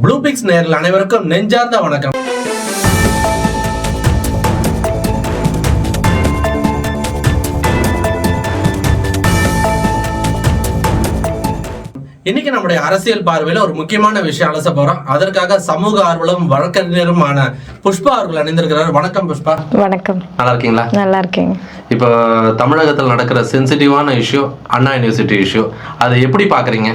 Blue fix நேரில் அனைவருக்கும் நெஞ்சார்ந்த வணக்கம். இன்னைக்கு நம்முடைய அரசியல் பார்வையில ஒரு முக்கியமான விஷயம் அலச போறோம். அதற்காக சமூக ஆர்வலும் வழக்கறிஞருமான புஷ்பா அவர்கள் அணிந்திருக்கிறார். வணக்கம் புஷ்பா. வணக்கம். நல்லா இருக்கீங்களா நல்லா இருக்கேங்க இப்போ தமிழகத்தில் நடக்கிற சென்சிட்டிவான இஷ்யூ அண்ணா யூனிவர்சிட்டி இஷ்யூ அதை எப்படி பார்க்குறீங்க?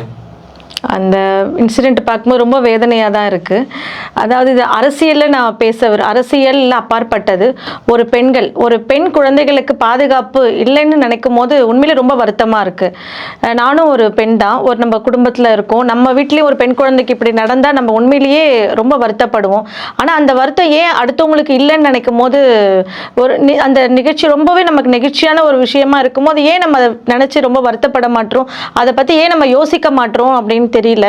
அந்த இன்சிடெண்ட் பார்க்கும்போது ரொம்ப வேதனையாக தான் இருக்குது அதாவது இது அரசியலில் நான் பேச அரசியலில் அப்பாற்பட்டது ஒரு பெண்கள். ஒரு பெண் குழந்தைகளுக்கு பாதுகாப்பு இல்லைன்னு நினைக்கும் போது உண்மையிலே ரொம்ப வருத்தமாக இருக்குது நானும் ஒரு பெண் தான். ஒரு நம்ம குடும்பத்தில் இருக்கோம். நம்ம வீட்லேயும் ஒரு பெண் குழந்தைக்கு இப்படி நடந்தால் நம்ம உண்மையிலேயே ரொம்ப வருத்தப்படுவோம். ஆனால் அந்த வருத்தம் ஏன் அடுத்தவங்களுக்கு இல்லைன்னு நினைக்கும் போது ஒரு நி- அந்த நிகழ்ச்சி ரொம்பவே நமக்கு நெகிழ்ச்சியான ஒரு விஷயமா இருக்கும்போது ஏன் நம்ம அதை நினச்சி ரொம்ப வருத்தப்பட மாட்டோம்? அதை பற்றி ஏன் நம்ம யோசிக்க மாட்டோம்? அப்படின்னு தெரியல.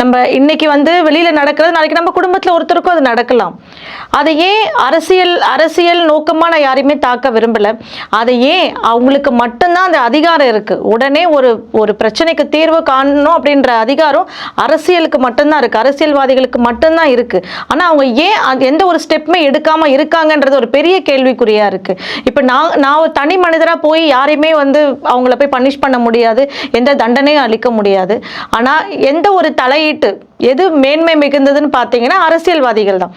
நம்ம இன்னைக்கு வந்து வெளியில் நடக்கிறது நாளைக்கு நம்ம குடும்பத்தில் ஒருத்தருக்கும் அது நடக்கலாம். அதை ஏன் அரசியல் அரசியல் நோக்கமாக நான் யாரையுமே தாக்க விரும்பலை. அதை ஏன் அவங்களுக்கு மட்டும்தான் அந்த அதிகாரம் இருக்குது உடனே ஒரு ஒரு பிரச்சனைக்கு தீர்வு காணணும் அப்படின்ற அதிகாரம் அரசியலுக்கு மட்டும்தான் இருக்குது அரசியல்வாதிகளுக்கு மட்டும்தான் இருக்குது ஆனால் அவங்க ஏன் அது எந்த ஒரு ஸ்டெப்புமே எடுக்காமல் இருக்காங்கன்றது ஒரு பெரிய கேள்விக்குறியாக இருக்குது இப்போ நான் நான் ஒரு தனி மனிதராக போய் யாரையுமே வந்து அவங்கள போய் பனிஷ் பண்ண முடியாது. எந்த தண்டனையும் அளிக்க முடியாது. ஆனால் எந்த ஒரு தலையீட்டு எது மேன்மை மிகுந்ததுன்னு பார்த்தீங்கன்னா அரசியல்வாதிகள் தான்.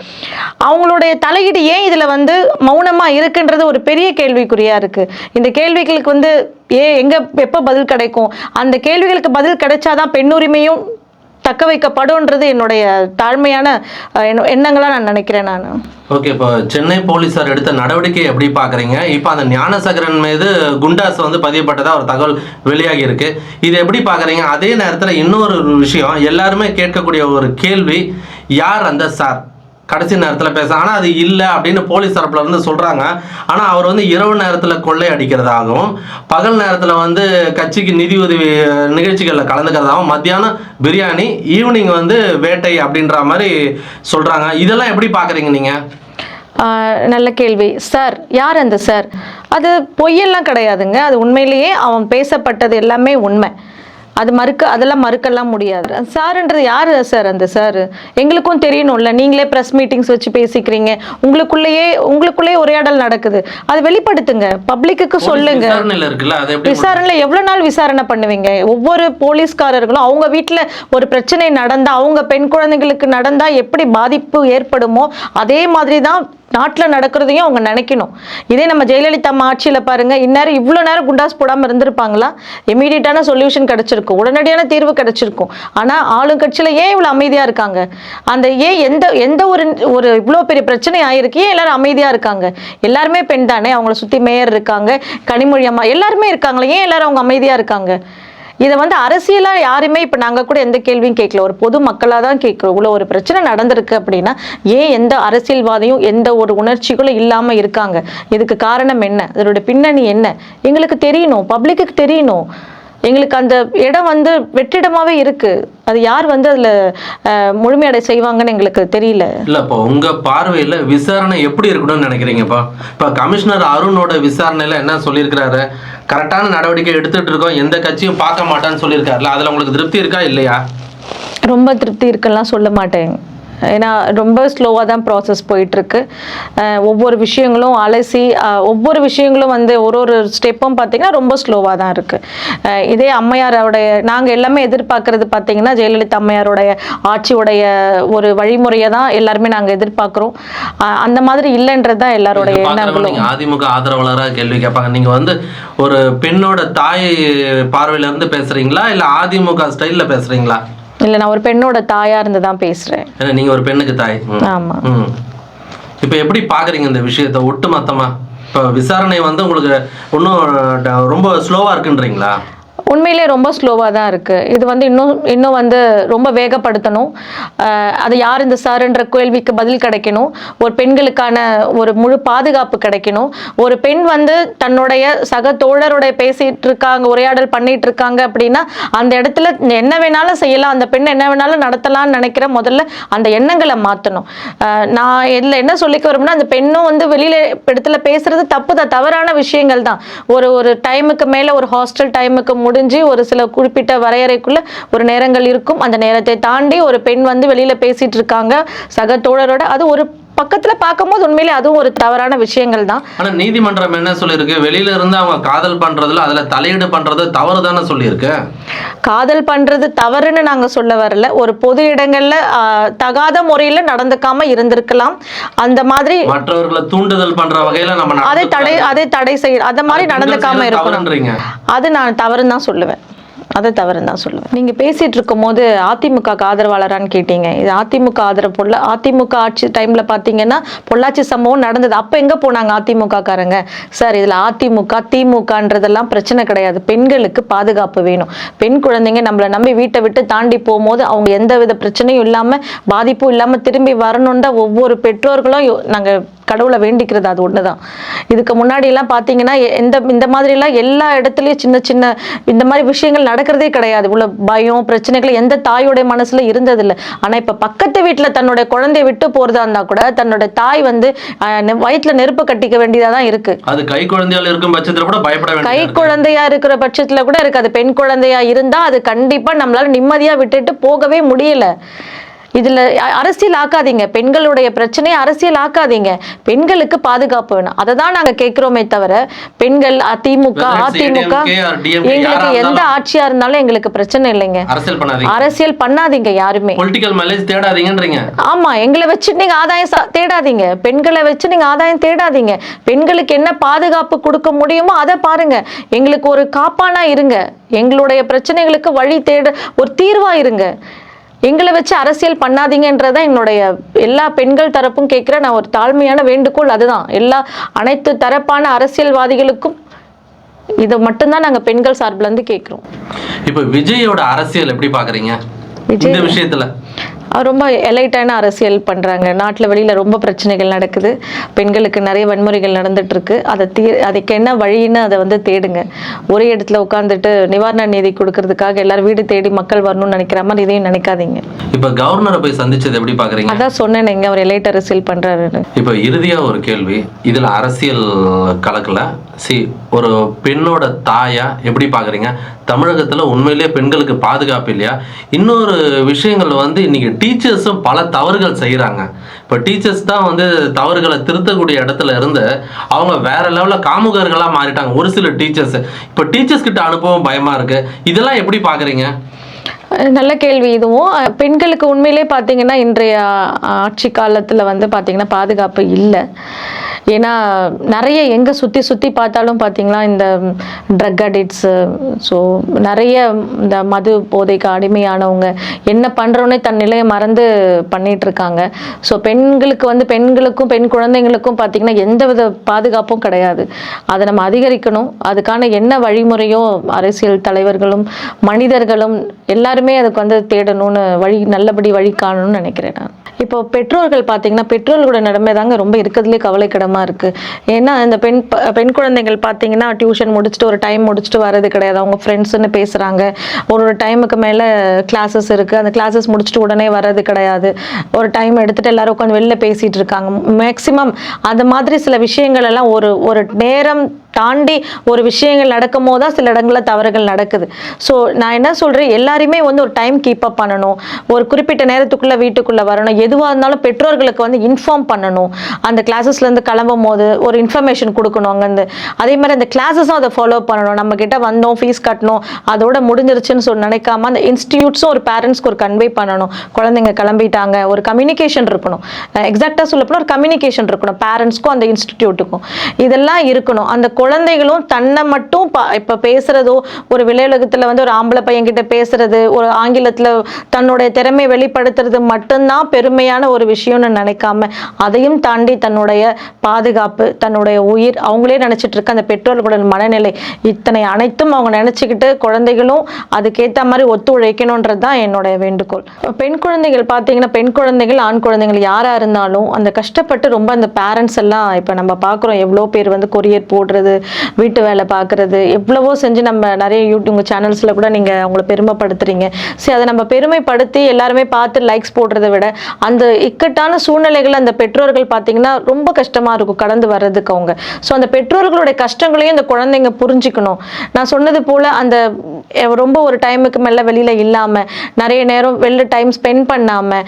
அவங்களுடைய தலையீடு ஏன் இதில் வந்து மௌனமாக இருக்குன்றது ஒரு பெரிய கேள்விக்குறியாக இருக்குது இந்த கேள்விகளுக்கு வந்து ஏ எங்கே எப்போ பதில் கிடைக்கும்? அந்த கேள்விகளுக்கு பதில் கிடைச்சாதான் பெண்ணுரிமையும் தக்க வைக்கப்படும்ன்றது என்னுடைய தாழ்மையான எண்ணங்களாக நான் நினைக்கிறேன் நான். ஓகே இப்போ சென்னை போலீஸார் எடுத்த நடவடிக்கை எப்படி பார்க்குறீங்க? இப்போ அந்த ஞானசகரன் மீது குண்டாஸ் வந்து பதியப்பட்டதாக ஒரு தகவல் வெளியாகி இருக்கு இது எப்படி பார்க்குறீங்க? அதே நேரத்தில் இன்னொரு விஷயம் எல்லாருமே கேட்கக்கூடிய ஒரு கேள்வி யார் அந்த சார்? கடைசி நேரத்தில் பேச ஆனால் அது இல்லை அப்படின்னு போலீஸ் தரப்பில் இருந்து சொல்கிறாங்க ஆனால் அவர் வந்து இரவு நேரத்தில் கொள்ளை அடிக்கிறதாகவும் பகல் நேரத்தில் வந்து கட்சிக்கு நிதி உதவி நிகழ்ச்சிகளில் கலந்துக்கிறதாகவும் மத்தியானம் பிரியாணி ஈவினிங் வந்து வேட்டை அப்படின்ற மாதிரி சொல்கிறாங்க இதெல்லாம் எப்படி பார்க்குறீங்க நீங்கள் நல்ல கேள்வி. சார் யார் அந்த சார்? அது பொய்யெல்லாம் கிடையாதுங்க. அது உண்மையிலேயே அவன் பேசப்பட்டது எல்லாமே உண்மை. அது மறுக்க அதெல்லாம் மறுக்கலாம் முடியாது. சார்ன்றது யார் சார் அந்த சார்? எங்களுக்கும் தெரியணும்ல. நீங்களே ப்ரெஸ் மீட்டிங்ஸ் வச்சு பேசிக்கிறீங்க. உங்களுக்குள்ளேயே உங்களுக்குள்ளேயே உரையாடல் நடக்குது. அது வெளிப்படுத்துங்க. பப்ளிக்கு சொல்லுங்க. விசாரணையில் எவ்வளோ நாள் விசாரணை பண்ணுவீங்க? ஒவ்வொரு போலீஸ்காரர்களும் அவங்க வீட்டில் ஒரு பிரச்சனை நடந்தால் அவங்க பெண் குழந்தைங்களுக்கு நடந்தால் எப்படி பாதிப்பு ஏற்படுமோ அதே மாதிரி தான் நாட்டில் நடக்கிறதையும் அவங்க நினைக்கணும். இதே நம்ம ஜெயலலிதா அம்மா ஆட்சியில் பாருங்க இந்நேரம் இவ்வளோ நேரம் குண்டாஸ் போடாமல் இருந்திருப்பாங்களா? இமீடியட்டான சொல்யூஷன் கிடைச்சிருக்கும். உடனடியான தீர்வு கிடச்சிருக்கும். ஆனால் ஆளுங்கட்சியில் ஏன் இவ்வளோ அமைதியாக இருக்காங்க? அந்த ஏன் எந்த எந்த ஒரு ஒரு இவ்வளோ பெரிய பிரச்சனை ஆகிருக்கு ஏன் எல்லாரும் அமைதியாக இருக்காங்க? எல்லாருமே பெண் தானே? அவங்கள சுற்றி மேயர் இருக்காங்க கனிமொழி அம்மா எல்லாருமே இருக்காங்களே? ஏன் எல்லாரும் அவங்க அமைதியாக இருக்காங்க? இதை வந்து அரசியலாக யாருமே இப்போ நாங்கள் கூட எந்த கேள்வியும் கேட்கல. ஒரு பொது மக்களாக தான் கேட்குறோம். இவ்வளோ ஒரு பிரச்சனை நடந்திருக்கு அப்படின்னா ஏன் எந்த அரசியல்வாதியும் எந்த ஒரு உணர்ச்சிகளும் இல்லாமல் இருக்காங்க? இதுக்கு காரணம் என்ன? அதோட பின்னணி என்ன? எங்களுக்கு தெரியணும். பப்ளிக்கு தெரியணும். எங்களுக்கு அந்த இடம் வந்து வெற்றிடமாவே இருக்கு. அது யார் வந்து அதில் முழுமையடை செய்வாங்கன்னு எங்களுக்கு தெரியல. இல்ல இப்போ உங்க பார்வையில விசாரணை எப்படி இருக்கணும்னு நினைக்கிறீங்கப்பா? இப்ப கமிஷனர் அருணோட விசாரணையில என்ன சொல்லியிருக்கிறாரு? கரெக்டான நடவடிக்கை எடுத்துட்டு இருக்கோம். எந்த கட்சியும் பார்க்க மாட்டான்னு சொல்லியிருக்காருல அதுல உங்களுக்கு திருப்தி இருக்கா இல்லையா? ரொம்ப திருப்தி இருக்குலாம் சொல்ல மாட்டேன். ஏன்னா ரொம்ப ஸ்லோவாக தான் ப்ராசஸ் போயிட்டுருக்கு. ஒவ்வொரு விஷயங்களும் அலசி ஒவ்வொரு விஷயங்களும் வந்து ஒரு ஒரு ஸ்டெப்பும் பார்த்தீங்கன்னா ரொம்ப ஸ்லோவாக தான் இருக்குது இதே அம்மையாரோடைய நாங்கள் எல்லாமே எதிர்பார்க்கறது பார்த்தீங்கன்னா ஜெயலலிதா அம்மையாருடைய ஆட்சியுடைய ஒரு வழிமுறையை தான் எல்லாருமே நாங்கள் எதிர்பார்க்குறோம். அந்த மாதிரி இல்லைன்றது தான் எல்லாருடைய எண்ணங்களும். அதிமுக ஆதரவாளரா கேள்வி கேட்பாங்க. நீங்க வந்து ஒரு பெண்ணோட தாய் பார்வையில இருந்து பேசுறீங்களா? இல்ல அதிமுக ஸ்டைல்ல பேசுறீங்களா? இல்லை நான் ஒரு பெண்ணோட தாயாக இருந்து தான் பேசுகிறேன் ஏன்னா நீங்க ஒரு பெண்ணுக்கு தாய். ஆமாம் இப்போ எப்படி பார்க்குறீங்க இந்த விஷயத்தை ஒட்டுமொத்தமா? இப்போ விசாரணை வந்து உங்களுக்கு இன்னும் ரொம்ப ஸ்லோவாக இருக்குன்றீங்களா? உண்மையிலே ரொம்ப ஸ்லோவாக தான் இருக்குது இது வந்து இன்னும் இன்னும் வந்து ரொம்ப வேகப்படுத்தணும். அது யார் இந்த சாருன்ற கேள்விக்கு பதில் கிடைக்கணும். ஒரு பெண்களுக்கான ஒரு முழு பாதுகாப்பு கிடைக்கணும். ஒரு பெண் வந்து தன்னுடைய சக தோழருடைய பேசிகிட்டு இருக்காங்க உரையாடல் பண்ணிகிட்டு இருக்காங்க அப்படின்னா அந்த இடத்துல என்ன வேணாலும் செய்யலாம். அந்த பெண் என்ன வேணாலும் நடத்தலாம்னு நினைக்கிற முதல்ல அந்த எண்ணங்களை மாற்றணும் நான் இதில் என்ன சொல்லிக்க வரும்னா அந்த பெண்ணும் வந்து வெளியில் இடத்துல பேசுகிறது தப்பு தான் தவறான விஷயங்கள் தான். ஒரு ஒரு டைமுக்கு மேலே ஒரு ஹாஸ்டல் டைமுக்கு முடி முடிஞ்சு ஒரு சில குறிப்பிட்ட வரையறைக்குள்ள ஒரு நேரங்கள் இருக்கும். அந்த நேரத்தை தாண்டி ஒரு பெண் வந்து வெளியில பேசிட்டு இருக்காங்க. சக தோழரோட அது ஒரு பக்கத்துல பார்க்கும்போது உண்மையிலே அதுவும் ஒரு தவறான விஷயங்கள் தான். ஆனா நீதிமன்றம் என்ன சொல்லியிருக்கு? வெளியில இருந்து அவங்க காதல் பண்றதுல அதுல தலையீடு பண்றது தவறு தானே சொல்லியிருக்கு? காதல் பண்றது தவறுன்னு நாங்க சொல்ல வரல. ஒரு பொது இடங்கள்ல தகாத முறையில நடந்துக்காம இருந்திருக்கலாம். அந்த மாதிரி மற்றவர்களை தூண்டுதல் பண்ற வகையில நம்ம அதை தடை அதை தடை செய்ய அந்த மாதிரி நடந்துக்காம இருக்கணும். அது நான் தவறுன்னு தான் சொல்லுவேன். அதை தவறுன்னு தான் சொல்லுவேன். நீங்க பேசிட்டு இருக்கும்போது அதிமுக ஆதரவாளரான்னு கேட்டீங்க. இது அதிமுக ஆதரவு பொருள் அதிமுக ஆட்சி டைம்ல பாத்தீங்கன்னா பொள்ளாச்சி சம்பவம் நடந்தது. அப்ப எங்க போனாங்க அதிமுக காரங்க? சார் இதுல அதிமுக திமுகன்றதெல்லாம் பிரச்சனை கிடையாது. பெண்களுக்கு பாதுகாப்பு வேணும். பெண் குழந்தைங்க நம்மளை நம்பி வீட்டை விட்டு தாண்டி போகும்போது அவங்க எந்த வித பிரச்சனையும் இல்லாம பாதிப்பும் இல்லாம திரும்பி வரணும்னு ஒவ்வொரு பெற்றோர்களும் நாங்கள் நாங்க கடவுளை வேண்டிக்கிறது அது ஒண்ணுதான். இதுக்கு முன்னாடி எல்லாம் பாத்தீங்கன்னா எ- இந்த இந்த மாதிரி எல்லாம் எல்லா இடத்துலயும் சின்ன சின்ன இந்த மாதிரி விஷயங்கள் நடக்கிறதே கிடையாது. உள்ள பயம் பிரச்சனைகள் எந்த தாயோடைய மனசுல இருந்ததில்லை. ஆனா இப்ப பக்கத்து வீட்டுல தன்னுடைய குழந்தைய விட்டு போறதா இருந்தா கூட தன்னோட தாய் வந்து வயித்துல நெருப்பு கட்டிக்க வேண்டியதா தான் இருக்கு. அது கை குழந்தையால் இருக்கும் பட்சத்துல கூட பயப்பட கை வேண்டியது இருக்கு. குழந்தையா இருக்கிற பட்சத்துல கூட இருக்காது. பெண் குழந்தையா இருந்தா அது கண்டிப்பா நம்மளால நிம்மதியா விட்டுட்டு போகவே முடியல. இதுல அரசியல் ஆக்காதீங்க. பெண்களுடைய பிரச்சனையை அரசியல் ஆக்காதீங்க. பெண்களுக்கு பாதுகாப்பு வேணும். அதை தான் நாங்க கேட்கிறோமே தவிர பெண்கள் அதிமுக அதிமுக எங்களுக்கு எந்த இருந்தாலும். ஆட்சியா இருந்தாலும் எங்களுக்கு பிரச்சனை இல்லைங்க. அரசியல் பண்ணாதீங்க. அரசியல் பண்ணாதீங்க யாருமே. பொலிட்டிக்கல் மைலேஜ் தேடாதீங்கன்றீங்க. ஆமா எங்களை வச்சு நீங்க ஆதாயம் தேடாதீங்க. பெண்களை வச்சு நீங்க ஆதாயம் தேடாதீங்க. பெண்களுக்கு என்ன பாதுகாப்பு கொடுக்க முடியுமோ அதை பாருங்க. எங்களுக்கு ஒரு காப்பானா இருங்க. எங்களுடைய பிரச்சனைகளுக்கு வழி தேட ஒரு தீர்வா இருங்க. எங்களை வச்சு அரசியல் பண்ணாதீங்கன்றதான் என்னுடைய எல்லா பெண்கள் தரப்பும் கேட்குற நான் ஒரு தாழ்மையான வேண்டுகோள் அதுதான். எல்லா அனைத்து தரப்பான அரசியல்வாதிகளுக்கும் இதை மட்டும்தான் நாங்க பெண்கள் சார்பில் இருந்து கேட்குறோம். இப்ப விஜயோட அரசியல் எப்படி பாக்குறீங்க? விஜய் இந்த விஷயத்துல. ரொம்ப எலைட்டான அரசியல் பண்றாங்க. நாட்டுல வெளியில ரொம்ப பிரச்சனைகள் நடக்குது. பெண்களுக்கு நிறைய வன்முறைகள் நடந்துட்டு இருக்கு அதை தீ அதுக்கு என்ன வழின்னு அதை வந்து தேடுங்க. ஒரே இடத்துல உட்காந்துட்டு நிவாரண நிதி கொடுக்கறதுக்காக எல்லாரும் வீடு தேடி மக்கள் வரணும்னு நினைக்கிற மாதிரி இதையும் நினைக்காதீங்க. இப்ப கவர்னரை போய் சந்திச்சது எப்படி பாக்குறீங்க? அதான் சொன்னேன் அவர் எலைட் அரசியல் பண்றாருன்னு இப்ப இறுதியா ஒரு கேள்வி. இதுல அரசியல் கலக்கல. சி ஒரு பெண்ணோட தாயா எப்படி பாக்குறீங்க? தமிழகத்துல உண்மையிலேயே பெண்களுக்கு பாதுகாப்பு இல்லையா? இன்னொரு விஷயங்கள் வந்து இன்னைக்கு டீச்சர்ஸும் பல தவறுகள் செய்கிறாங்க இப்போ டீச்சர்ஸ் தான் வந்து தவறுகளை திருத்தக்கூடிய இடத்துல இருந்து அவங்க வேற லெவலில் காமுகர்களாக மாறிட்டாங்க. ஒரு சில டீச்சர்ஸ். இப்போ டீச்சர்ஸ் கிட்ட அனுபவம் பயமாக இருக்கு. இதெல்லாம் எப்படி பார்க்குறீங்க நல்ல கேள்வி இதுவும். பெண்களுக்கு உண்மையிலே பார்த்தீங்கன்னா இன்றைய ஆட்சி காலத்தில் வந்து பார்த்தீங்கன்னா பாதுகாப்பு இல்லை. ஏன்னா நிறைய எங்கே சுற்றி சுற்றி பார்த்தாலும் பார்த்தீங்களா இந்த ட்ரக் அடிக்ட்ஸு ஸோ நிறைய இந்த மது போதைக்கு அடிமையானவங்க என்ன பண்ணுறோன்னே தன் நிலையை மறந்து பண்ணிகிட்ருக்காங்க இருக்காங்க. ஸோ பெண்களுக்கு வந்து பெண்களுக்கும் பெண் குழந்தைங்களுக்கும் பார்த்தீங்கன்னா எந்த வித பாதுகாப்பும் கிடையாது. அதை நம்ம அதிகரிக்கணும். அதுக்கான என்ன வழிமுறையோ அரசியல் தலைவர்களும் மனிதர்களும் எல்லாருமே அதுக்கு வந்து தேடணும்னு வழி நல்லபடி வழி காணணும்னு நினைக்கிறேன் நான். இப்போ பெற்றோர்கள் பார்த்தீங்கன்னா பெற்றோர்களோட நிலைமை தாங்க ரொம்ப இருக்கிறதுலே கவலைக்கிடமாக இருக்குது ஏன்னா இந்த பெண் பெண் குழந்தைகள் பார்த்தீங்கன்னா டியூஷன் முடிச்சுட்டு ஒரு டைம் முடிச்சுட்டு வர்றது கிடையாது. அவங்க ஃப்ரெண்ட்ஸ்னு பேசுகிறாங்க ஒரு ஒரு டைமுக்கு மேலே கிளாஸஸ் இருக்குது அந்த கிளாஸஸ் முடிச்சுட்டு உடனே வர்றது கிடையாது. ஒரு டைம் எடுத்துட்டு எல்லாரும் உட்காந்து வெளில பேசிகிட்டு இருக்காங்க. மேக்ஸிமம் அந்த மாதிரி சில விஷயங்கள் எல்லாம் ஒரு ஒரு நேரம் தாண்டி ஒரு விஷயங்கள் நடக்கும் போது தான் சில இடங்களில் தவறுகள் நடக்குது. ஸோ நான் என்ன சொல்கிறேன் எல்லாருமே வந்து ஒரு டைம் கீப் அப் பண்ணணும். ஒரு குறிப்பிட்ட நேரத்துக்குள்ளே வீட்டுக்குள்ளே வரணும். எதுவாக இருந்தாலும் பெற்றோர்களுக்கு வந்து இன்ஃபார்ம் பண்ணணும். அந்த கிளாஸஸ்லேருந்து கிளம்பும் போது ஒரு இன்ஃபர்மேஷன் கொடுக்கணும் அங்கேருந்து. அதே மாதிரி அந்த கிளாஸஸும் அதை ஃபாலோ பண்ணணும். நம்ம கிட்ட வந்தோம் ஃபீஸ் கட்டணும் அதோட முடிஞ்சிருச்சுன்னு சொல்லி நினைக்காம அந்த இன்ஸ்டியூட்ஸும் ஒரு பேரண்ட்ஸ்க்கு ஒரு கன்வே பண்ணணும். குழந்தைங்க கிளம்பிட்டாங்க. ஒரு கம்யூனிகேஷன் இருக்கணும். எக்ஸாக்டாக சொல்லப்போனால் ஒரு கம்யூனிகேஷன் இருக்கணும். பேரண்ட்ஸ்க்கும் அந்த இன்ஸ்டிடியூட்டுக்கும் இதெல்லாம் இருக்கணும். அந்த குழந்தைகளும் தன்னை மட்டும் ப இப்போ பேசுகிறதோ ஒரு விளையுலகத்தில் வந்து ஒரு ஆம்பளை பையன்கிட்ட பேசுறது ஒரு ஆங்கிலத்தில் தன்னுடைய திறமையை வெளிப்படுத்துறது மட்டும்தான் பெருமையான ஒரு விஷயம்னு நினைக்காம அதையும் தாண்டி தன்னுடைய பாதுகாப்பு தன்னுடைய உயிர் அவங்களே நினச்சிட்டு இருக்க அந்த பெற்றோர்களுடன் மனநிலை இத்தனை அனைத்தும் அவங்க நினச்சிக்கிட்டு குழந்தைகளும் அதுக்கேற்ற மாதிரி ஒத்துழைக்கணுன்றது தான் என்னுடைய வேண்டுகோள். பெண் குழந்தைகள் பார்த்தீங்கன்னா பெண் குழந்தைகள் ஆண் குழந்தைகள் யாராக இருந்தாலும் அந்த கஷ்டப்பட்டு ரொம்ப அந்த பேரண்ட்ஸ் எல்லாம் இப்போ நம்ம பார்க்குறோம் எவ்வளோ பேர் வந்து கொரியர் போடுறது வீட்டு வேலை பார்க்குறது எவ்வளவோ செஞ்சு நம்ம நிறைய யூடியூப் சேனல்ஸில் கூட நீங்கள் அவங்கள பெருமைப்படுத்துறீங்க. சரி அதை நம்ம பெருமைப்படுத்தி எல்லாருமே பார்த்து லைக்ஸ் போடுறதை விட அந்த இக்கட்டான சூழ்நிலைகள் அந்த பெற்றோர்கள் பார்த்தீங்கன்னா ரொம்ப கஷ்டமாக இருக்கும் கடந்து வர்றதுக்கு அவங்க. ஸோ அந்த பெற்றோர்களுடைய கஷ்டங்களையும் இந்த குழந்தைங்க புரிஞ்சுக்கணும். நான் சொன்னது போல் அந்த ரொம்ப ஒரு டைமுக்கு மேலே வெளியில் இல்லாமல் நிறைய நேரம் வெளில டைம் ஸ்பெண்ட் பண்ணாமல்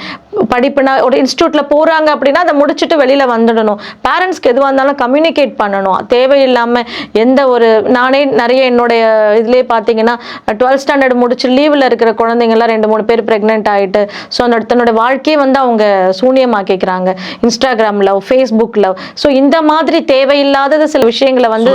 படிப்புனா ஒரு இன்ஸ்டியூட்டில் போகிறாங்க அப்படின்னா அதை முடிச்சுட்டு வெளியில் வந்துடணும். பேரண்ட்ஸ்க்கு எதுவாக இருந்தாலும் கம்யூனிகேட் பண்ணணும். தேவையில்லாமல் எந்த ஒரு நானே நிறைய என்னுடைய இதுலேயே பார்த்தீங்கன்னா டுவெல்த் ஸ்டாண்டர்ட் முடிச்சு லீவில் இருக்கிற குழந்தைங்கலாம் ரெண்டு மூணு பேர் ப்ரெக்னென்ட் ஆகிட்டு ஸோ அந்த தன்னோட வாழ்க்கையை வந்து அவங்க சூனியமாக்கிக்கிறாங்க. Instagram love Facebook love so இந்த மாதிரி தேவையில்லாதது சில விஷயங்களை வந்து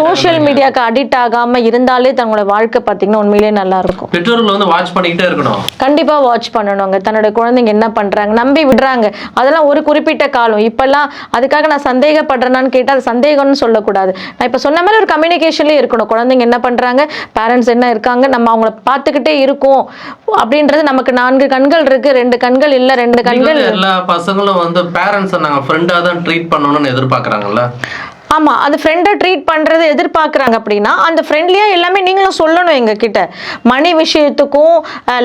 சோஷியல். மீடியாவுக்கு அடிக்ட் ஆகாமல் இருந்தாலே தன்னோட வாழ்க்கை பார்த்தீங்கன்னா உண்மையிலேயே நல்லா இருக்கும் பெற்றோர்கள் வந்து வாட்ச் பண்ணிக்கிட்டே இருக்கணும். கண்டிப்பா வாட்ச் பண்ணணுங்க. தன்னோட குழந்தைங்க என்ன பண்றாங்க நம்பி விடுறாங்க. அதெல்லாம் ஒரு குறிப்பிட்ட காலம். இப்பெல்லாம் அதுக்காக நான் சந்தேகப்படுறேனான்னு கேட்டா அது சந்தேகம்னு சொல்லக்கூடாது. நான் இப்ப சொன்ன மாதிரி ஒரு கம்யூனிகேஷன்லயே இருக்கணும். குழந்தைங்க என்ன பண்றாங்க? பேரண்ட்ஸ் என்ன இருக்காங்க? நம்ம அவங்கள பார்த்துக்கிட்டே இருக்கோம். அப்படின்றது நமக்கு நான்கு கண்கள் இருக்கு. ரெண்டு கண்கள் இல்ல ரெண்டு கண்கள் எல்லா பசங்களும் வந்து பேரண்ட்ஸை நாங்க ஃப்ரெண்டா தான் ட்ரீட் பண்ணணும்னு எதிர்பார்க்கறாங்கல்ல? ஆமா அந்த ஃப்ரெண்டை ட்ரீட் பண்றது எதிர்பார்க்குறாங்க அப்படின்னா அந்த ஃப்ரெண்ட்லியா எல்லாமே நீங்களும் சொல்லணும் எங்ககிட்ட. மணி விஷயத்துக்கும்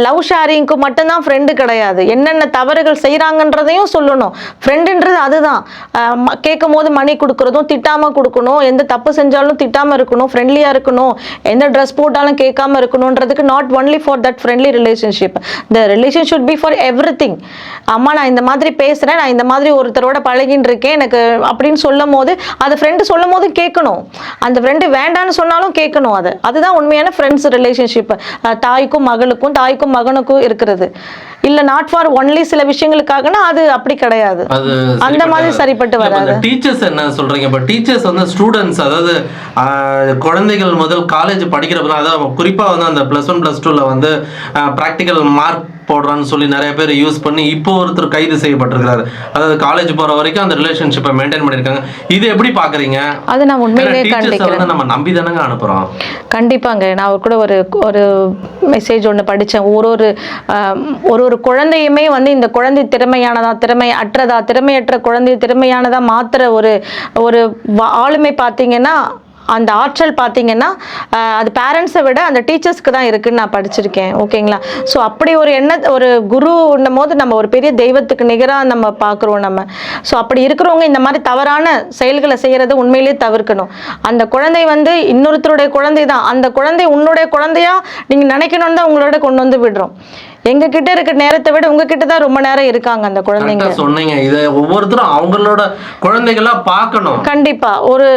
லவ் ஷேரிங்க்கும் மட்டும்தான் ஃப்ரெண்டு கிடையாது. என்னென்ன தவறுகள் செய்கிறாங்கன்றதையும் சொல்லணும். ஃப்ரெண்டுன்றது அதுதான். கேட்கும் போது மணி கொடுக்குறதும் திட்டாமல் கொடுக்கணும். எந்த தப்பு செஞ்சாலும் திட்டாம இருக்கணும் ஃப்ரெண்ட்லியாக இருக்கணும். எந்த ட்ரெஸ் போட்டாலும் கேட்காம இருக்கணுன்றதுக்கு not only for that friendly relationship the relation should be for every thing அம்மா நான் இந்த மாதிரி பேசுகிறேன் நான் இந்த மாதிரி ஒருத்தரோட பழகின்னு இருக்கேன். எனக்கு அப்படின்னு சொல்லும் போது அது ஃப்ரெண்ட் சொல்லும் போது கேட்கணும். அந்த ஃப்ரெண்டு வேண்டான்னு சொன்னாலும் கேட்கணும் அது. அதுதான் உண்மையான ஃப்ரெண்ட்ஸ் ரிலேஷன்ஷிப் தாய்க்கும் மகளுக்கும் தாய்க்கும் மகனுக்கும் இருக்கிறது. இல்ல நாட் ஃபார் ஒன்லி சில விஷயங்களுக்காகனா அது அப்படி கிடையாது. அந்த மாதிரி சரிப்பட்டு வராது. டீச்சர்ஸ் என்ன சொல்றீங்க? இப்போ டீச்சர்ஸ் வந்து ஸ்டூடெண்ட்ஸ் அதாவது குழந்தைகள் முதல் காலேஜ் படிக்கிறப்ப அதாவது குறிப்பா வந்து அந்த ப்ளஸ் ஒன் ப்ளஸ் டூல வந்து ப்ராக்டிக்கல் மார்க் போடுறான்னு சொல்லி நிறைய பேர் யூஸ் பண்ணி இப்போ ஒருத்தர் கைது செய்யப்பட்டிருக்கிறாரு. அதாவது காலேஜ் போற வரைக்கும் அந்த ரிலேஷன்ஷிப்பை மெயின்டைன் பண்ணிருக்காங்க இது எப்படி பாக்குறீங்க? அது நான் உண்மையிலேயே கண்டிக்கிறேன் நம்ம நம்பி தானங்க அனுப்புறோம். கண்டிப்பாங்க. நான் கூட ஒரு ஒரு மெசேஜ் ஒன்று படித்தேன் ஒரு ஒரு ஒரு ஒரு குழந்தையுமே வந்து இந்த குழந்தை திறமையானதா திறமை அற்றதா திறமையற்ற குழந்தை திறமையானதா மாத்துற ஒரு ஒரு ஆளுமை பார்த்தீங்கன்னா அந்த ஆற்றல் பார்த்தீங்கன்னா அது பேரண்ட்ஸை விட அந்த டீச்சர்ஸ்க்கு தான் இருக்குன்னு நான் படிச்சிருக்கேன். ஓகேங்களா ஸோ அப்படி ஒரு எண்ண ஒரு குருன்னும் போது நம்ம ஒரு பெரிய தெய்வத்துக்கு நிகராக நம்ம பார்க்குறோம் நம்ம. ஸோ அப்படி இருக்கிறவங்க இந்த மாதிரி தவறான செயல்களை செய்கிறத உண்மையிலேயே தவிர்க்கணும். அந்த குழந்தை வந்து இன்னொருத்தருடைய குழந்தை தான். அந்த குழந்தை உன்னுடைய குழந்தையா நீங்கள் நினைக்கணும்னு தான் உங்களோட கொண்டு வந்து விடுறோம். எங்க கிட்ட இருக்க நேரத்தை விட உங்ககிட்ட தான் ரொம்ப நேரம் இருக்காங்க அந்த குழந்தைங்க. சொன்னீங்க. இதை ஒவ்வொருத்தரும் அவங்களோட குழந்தைகளா பார்க்கணும். கண்டிப்பா. ஒரு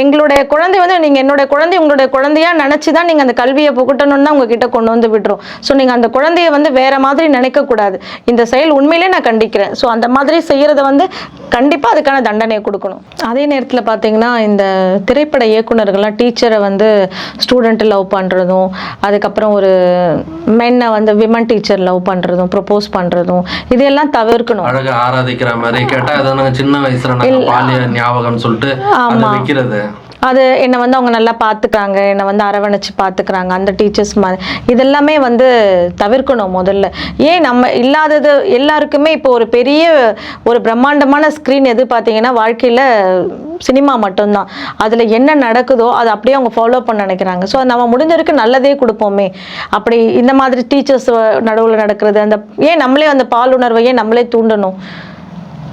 எங்களுடைய குழந்தை வந்து நீங்க என்னோட குழந்தை உங்களுடைய குழந்தையா நினைச்சு தான் நீங்க அந்த கல்வியை புகட்டணும்னு உங்ககிட்ட கொண்டு வந்து விடுறோம் ஸோ நீங்க அந்த குழந்தைய வந்து வேற மாதிரி நினைக்க கூடாது. இந்த செயல் உண்மையிலே நான் கண்டிக்கிறேன். ஸோ அந்த மாதிரி செய்யறத வந்து கண்டிப்பா அதுக்கான தண்டனையை கொடுக்கணும். அதே நேரத்துல பாத்தீங்கன்னா இந்த திரைப்பட இயக்குனர்கள்லாம் டீச்சரை வந்து ஸ்டூடெண்ட் லவ் பண்றதும் அதுக்கப்புறம் ஒரு மென்னை வந்து விமன் டீச்சர் லவ் பண்றதும் ப்ரொபோஸ் பண்றதும் இதெல்லாம் தவிர்க்கணும் அழகா ஆராதிக்கிற மாதிரி கேட்டா நாங்க சின்ன வயசுல நாங்க பாலிய ஞாபகம் சொல்லிட்டு அதை ஆமா. அது என்னை வந்து அவங்க நல்லா பார்த்துக்கிறாங்க என்னை வந்து அரவணைச்சு பார்த்துக்கிறாங்க அந்த டீச்சர்ஸ் மாதிரி இதெல்லாமே வந்து தவிர்க்கணும் முதல்ல. ஏன் நம்ம இல்லாதது எல்லாருக்குமே இப்போ ஒரு பெரிய ஒரு பிரம்மாண்டமான ஸ்க்ரீன் எது பார்த்தீங்கன்னா வாழ்க்கையில் சினிமா மட்டும்தான். அதில் என்ன நடக்குதோ அதை அப்படியே அவங்க ஃபாலோ பண்ண நினைக்கிறாங்க. ஸோ நம்ம முடிஞ்சவருக்கு நல்லதே கொடுப்போமே. அப்படி இந்த மாதிரி டீச்சர்ஸ் நடுவில் நடக்கிறது அந்த ஏன் நம்மளே அந்த பாலுணர்வை ஏன் நம்மளே தூண்டணும்.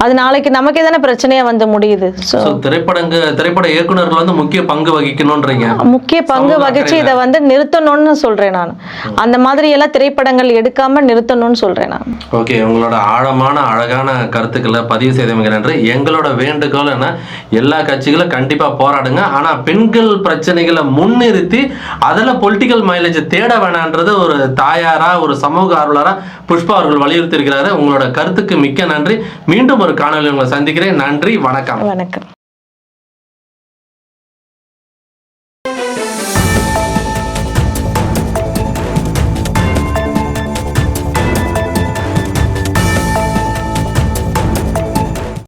அது நாளைக்கு நமக்கே தானே பிரச்சனையாக வந்து முடியுது. ஸோ சோ திரைப்படங்க திரைப்பட இயக்குனர்கள் வந்து முக்கிய பங்கு வகிக்கணும்ன்றீங்க. முக்கிய பங்கு வகிச்சு இதை வந்து நிறுத்தணும்னு சொல்றேன் நான். அந்த மாதிரி எல்லாம் திரைப்படங்கள் எடுக்காம நிறுத்தணும்னு சொல்றேன் நான். ஓகே உங்களோட ஆழமான அழகான கருத்துக்களை பதிவு செய்தவங்க நன்றி எங்களோட வேண்டுகோள் என்ன எல்லா கட்சிகளும் கண்டிப்பா போராடுங்க. ஆனா பெண்கள் பிரச்சனைகளை முன்னிறுத்தி அதுல பொலிட்டிக்கல் மைலேஜ் தேட வேணான்றது ஒரு தாயாரா ஒரு சமூக ஆர்வலரா புஷ்பா அவர்கள் வலியுறுத்தி இருக்கிறாரு உங்களோட கருத்துக்கு மிக்க நன்றி. மீண்டும் ஒரு காணொலி உங்களை சந்திக்கிறேன். நன்றி வணக்கம். வணக்கம்.